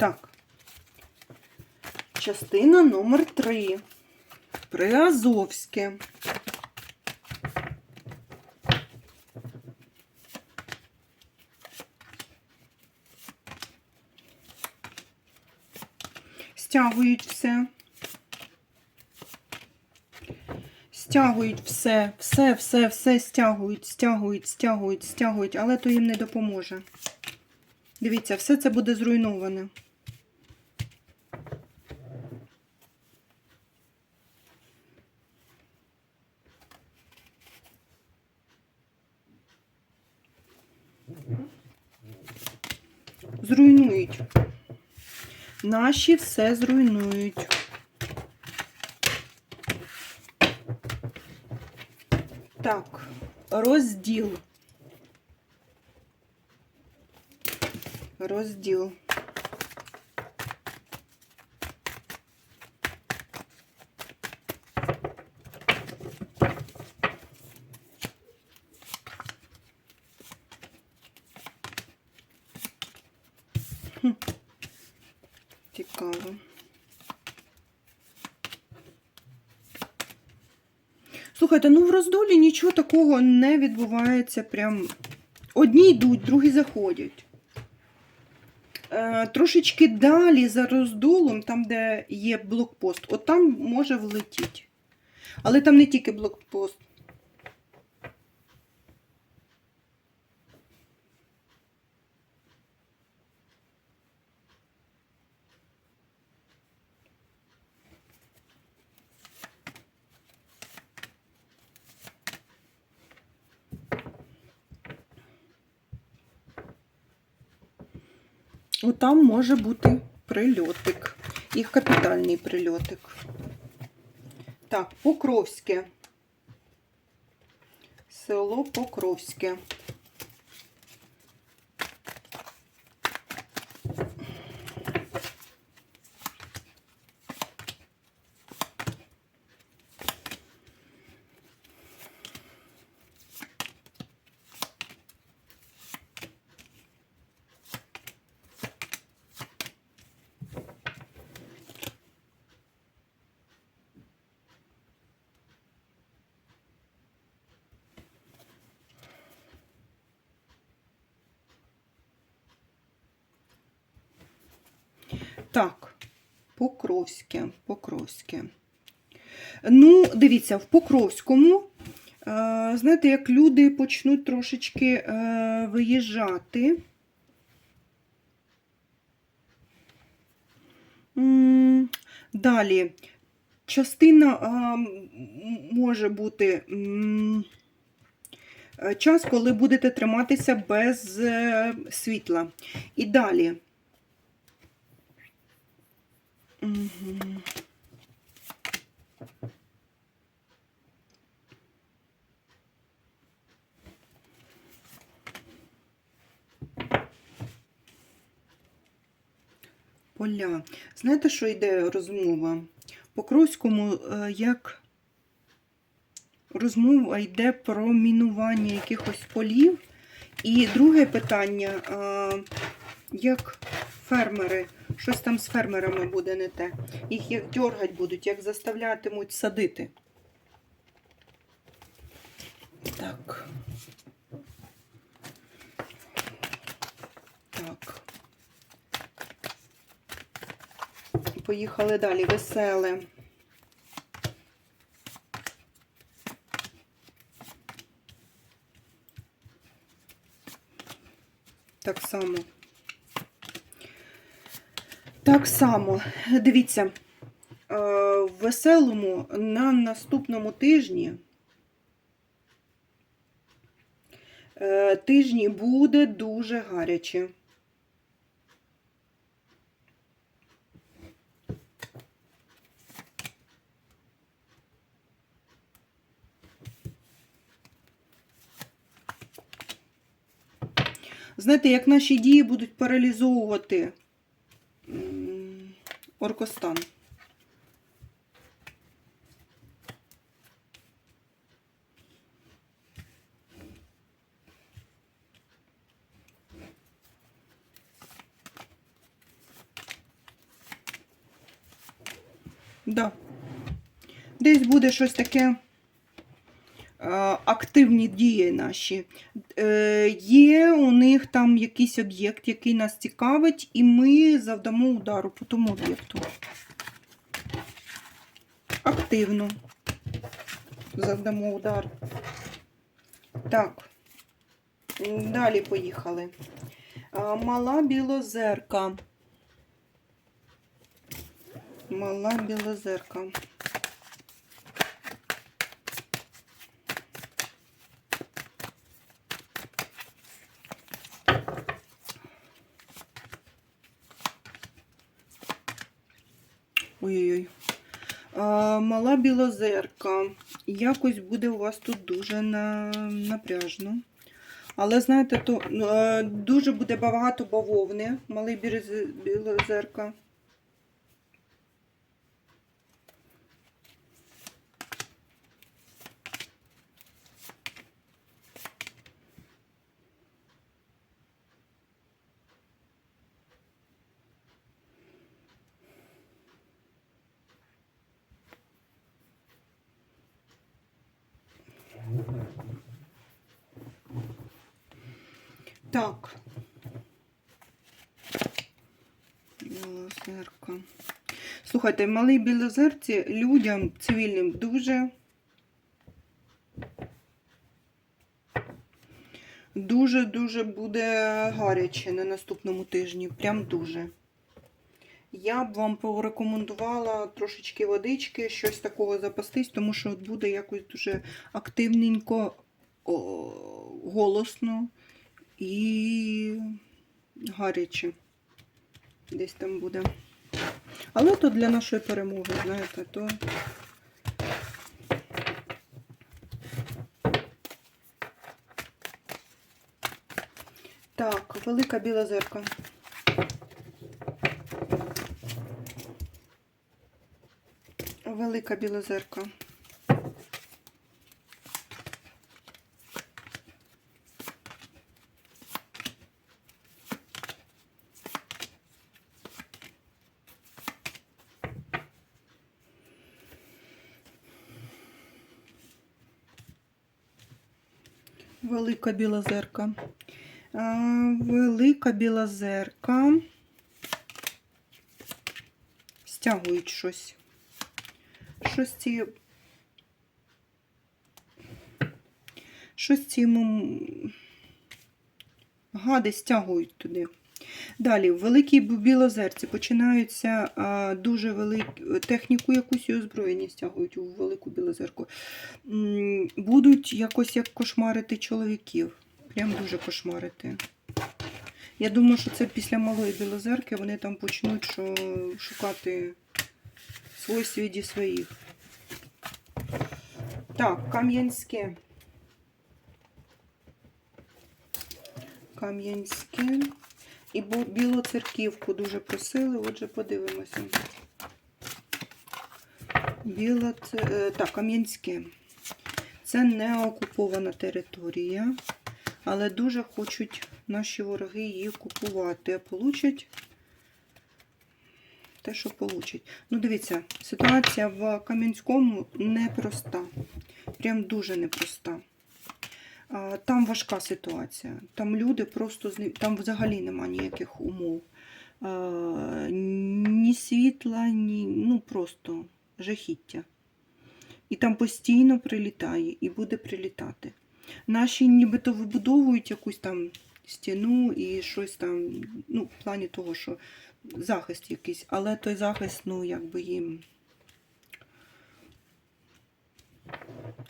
Так. Частина номер 3. Приазовське. Стягують все. Стягують все, все, все, все стягують, стягують, стягують, стягують, але то їм не допоможе. Дивіться, все це буде зруйноване. Зруйнують. Наші все зруйнують. Так, розділ. Розділ. Хм. Цікаво. Слухайте, ну в роздолі нічого такого не відбувається. Прям одні йдуть, другі заходять. Е, трошечки далі за роздолом, там, де є блокпост, от там може влетіти. Але там не тільки блокпост. Отам може бути прильотик. І капітальний прильотик. Так, Покровське. Село Покровське. Так, Покровське, Покровське. Ну, дивіться, в Покровському, е, знаєте, як люди почнуть трошечки е, виїжджати. Далі, частина е, може бути час, коли будете триматися без світла. І далі. Мгм. Поля. Знаєте, що йде розмова? По Кровському, е, як розмова йде про мінування якихось полів. І друге питання, е, як фермери, щось там з фермерами буде не те. Їх як дергать будуть, як заставлятимуть садити. Так. Так. Поїхали далі. Веселе. Так само. Так само. Дивіться, е, в веселому на наступному тижні е, тижні буде дуже гаряче. Знаєте, як наші дії будуть паралізовувати Оркостан. Да. Десь буде щось таке е, Активні дії наші. Е, Є у них там якийсь об'єкт, який нас цікавить, і ми завдамо удару по тому об'єкту. Активно завдамо удар. Так. Далі поїхали. Мала білозерка. Мала білозерка. Ой-ой-ой. А, Мала білозерка. Якось буде у вас тут дуже на... напряжно. Але знаєте, то е, дуже буде багато бавовни, малий білозерка. Так. Білозерка. Слухайте, малий білозерці людям цивільним дуже. Дуже-дуже буде гаряче на наступному тижні. Прям дуже. Я б вам порекомендувала трошечки водички, щось такого запастись, тому що буде якось дуже активненько, о, голосно і гаряче. Десь там буде. Але то для нашої перемоги, знаєте, то. Так, велика біла зерка. Велика біла Велика біла зерка. Велика біла зерка. Стягують щось. Щось ці. Щось ці гади стягують туди. Далі, в великій білозерці починаються а, дуже великі техніку якусь і озброєння стягують у велику білозерку. Будуть якось як кошмарити чоловіків. Прям дуже кошмарити. Я думаю, що це після малої білозерки вони там почнуть що, шукати свой свіді своїх. Так, Кам'янське. Кам'янське. І бу- білоцерківку дуже просили, отже, подивимося. Біло це, е, так, Кам'янське. Це не окупована територія, але дуже хочуть наші вороги її купувати. А получать те, що получать. Ну, дивіться, ситуація в Кам'янському непроста. Прям дуже непроста. Там важка ситуація. Там люди просто там взагалі нема ніяких умов. Ні світла, ні. Ну просто жахіття. І там постійно прилітає і буде прилітати. Наші нібито вибудовують якусь там стіну і щось там, ну, в плані того, що захист якийсь, але той захист, ну, якби їм.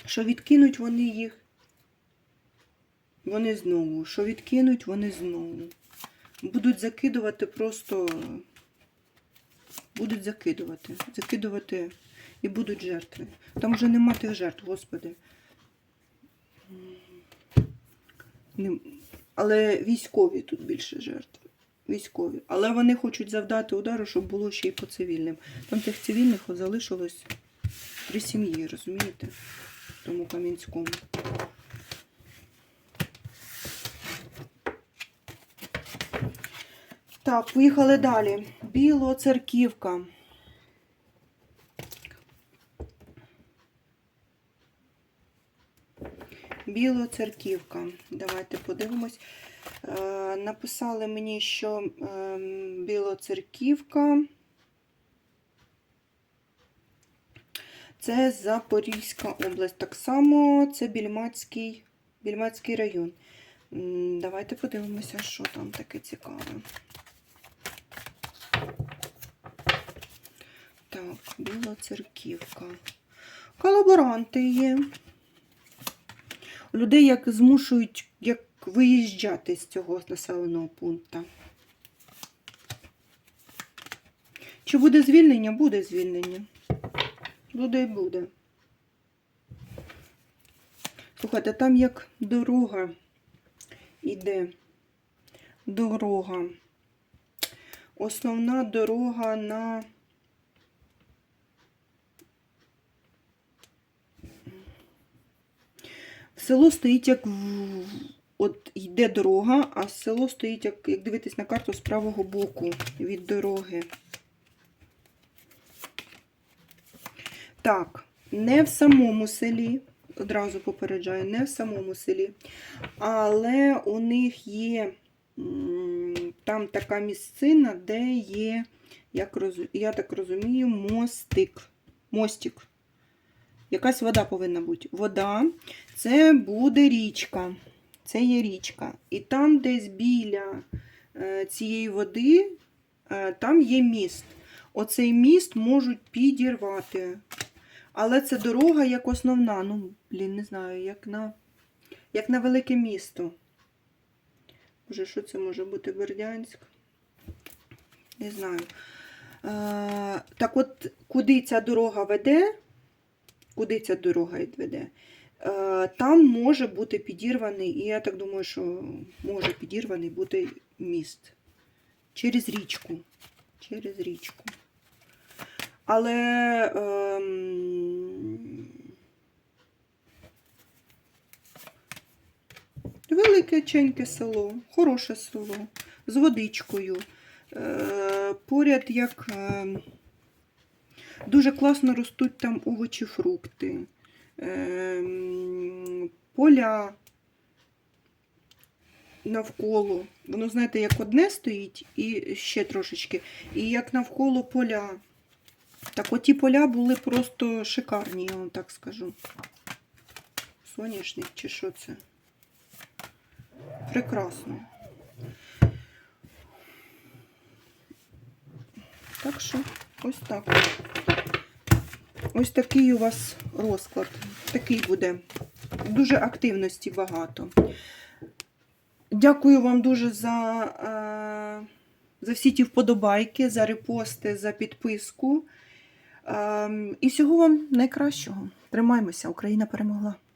Що відкинуть вони їх, вони знову. Що відкинуть, вони знову. Будуть закидувати просто. Будуть закидувати. Закидувати і будуть жертви. Там вже нема тих жертв, Господи. Але військові тут більше жертв. Військові. Але вони хочуть завдати удару, щоб було ще й по цивільним. Там тих цивільних залишилось три сім'ї, розумієте? Тому Кам'янському. Так, поїхали далі. Білоцерківка. Білоцерківка. Давайте подивимось. Е, написали мені, що е, Білоцерківка. Це Запорізька область. Так само це Більмацький, Більмацький район. Давайте подивимося, що там таке цікаве. Так, Білоцерківка. Колаборанти є. Людей як змушують як виїжджати з цього населеного пункту. Чи буде звільнення? Буде звільнення. Буде і буде. Слухайте, там як дорога іде. Дорога. Основна дорога на. Село стоїть як от йде дорога, а село стоїть, як, як дивитись на карту з правого боку від дороги. Так, не в самому селі, одразу попереджаю, не в самому селі, але у них є там така місцина, де є, як я так розумію, мостик. Мостик. Якась вода повинна бути. Вода це буде річка. Це є річка. І там десь біля е, цієї води, е, там є міст. Оцей міст можуть підірвати. Але це дорога як основна. Ну, блін, не знаю, як на, як на велике місто. Може, що це може бути Бердянськ? Не знаю. Е, так от, куди ця дорога веде, куди ця дорога веде, е, там може бути підірваний, і я так думаю, що може підірваний бути міст. Через річку. Через річку. Але ем, велике ченьке село, хороше село, з водичкою. Е, поряд як ем, дуже класно ростуть там овочі, фрукти, ем, поля навколо. Воно, знаєте, як одне стоїть і ще трошечки, і як навколо поля. Так оті поля були просто шикарні, я вам так скажу. Соняшник чи що це? Прекрасно. Так що, ось так. Ось такий у вас розклад. Такий буде. Дуже активності багато. Дякую вам дуже за, е, за всі ті вподобайки, за репости, за підписку. Ем, І всього вам найкращого. Тримаймося, Україна перемогла.